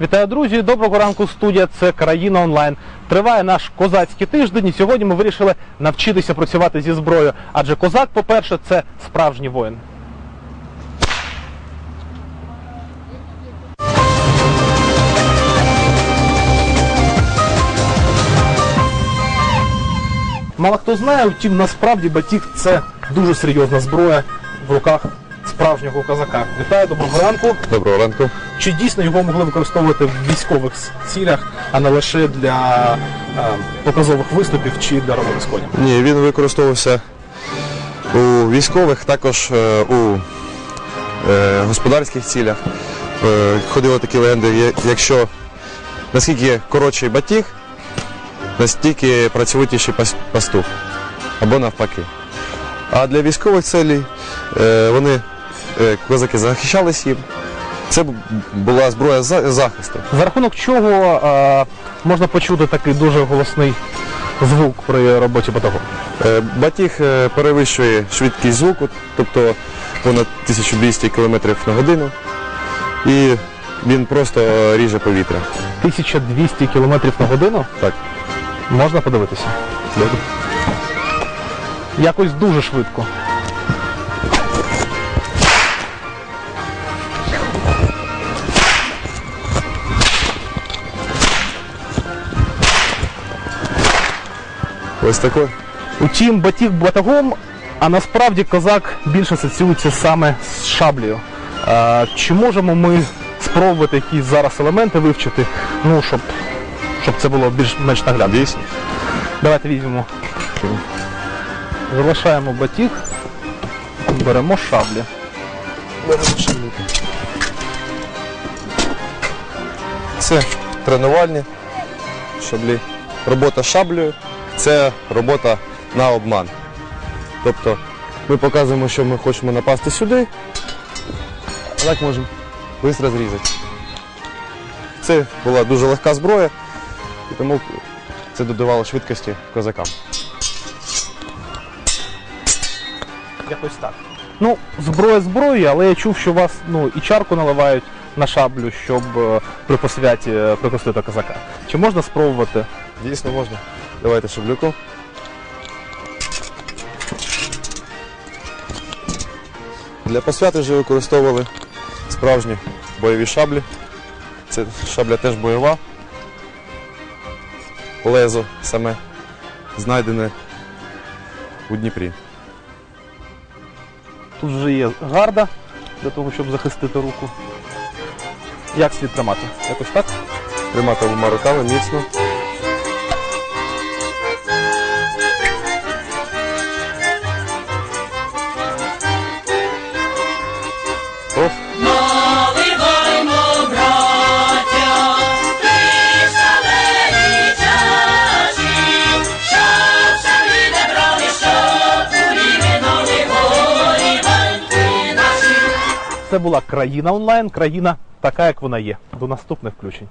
Вітаю, друзі! Доброго ранку, студія. Це країна онлайн. Триває наш козацький тиждень, і сьогодні ми вирішили навчитися працювати зі зброєю. Адже козак, по-перше, це справжній воїн. Мало хто знає, втім, насправді батіг це дуже серйозна зброя в руках справжнього козака. Вітаю, доброго ранку. Доброго ранку. Чи дійсно його могли використовувати в військових цілях, а не лише для е, показових виступів чи для роботи з конем? Ні, він використовувався у військових, також е, у е, господарських цілях. Е, ходили такі легенди, якщо наскільки коротший батіг, настільки працьовитіший пас- пастух. Або навпаки. А для військових целей е, вони, козаки, захищались їм. Це була зброя захисту. За рахунок чого е, можна почути такий дуже голосний звук при роботі батогу? Е, Батіг е, перевищує швидкість звуку, тобто понад 1200 км на годину. І він просто е, ріже повітря. 1200 км на годину? Так. Можна подивитися? Якось дуже швидко. Ось такий. Утім, батіг батагом, а насправді козак більше асоціюється саме з шаблею. Е, Чи можемо ми спробувати якісь зараз елементи вивчити, ну, щоб, щоб це було більш-менш наглядно? Дійсно. Давайте візьмемо. Залишаємо батіг, беремо шаблі. Це тренувальні шаблі. Робота шаблею це робота на обман. Тобто ми показуємо, що ми хочемо напасти сюди, а так можемо швидко зрізати. Це була дуже легка зброя, і тому це додавало швидкості козакам. Якось так. Ну, зброя зброєю, але я чув, що у вас ну, і чарку наливають на шаблю, щоб е, при посвяті е, козака. Чи можна спробувати? Дійсно можна. Давайте шаблюку. Для посвяти вже використовували справжні бойові шаблі. Це шабля теж бойова. Лезо саме знайдене у Дніпрі. Тут вже є гарда для того, щоб захистити руку. Як слід тримати? Якось так? Тримати обома руками міцно. Це була країна онлайн, країна така, як вона є. До наступних включень.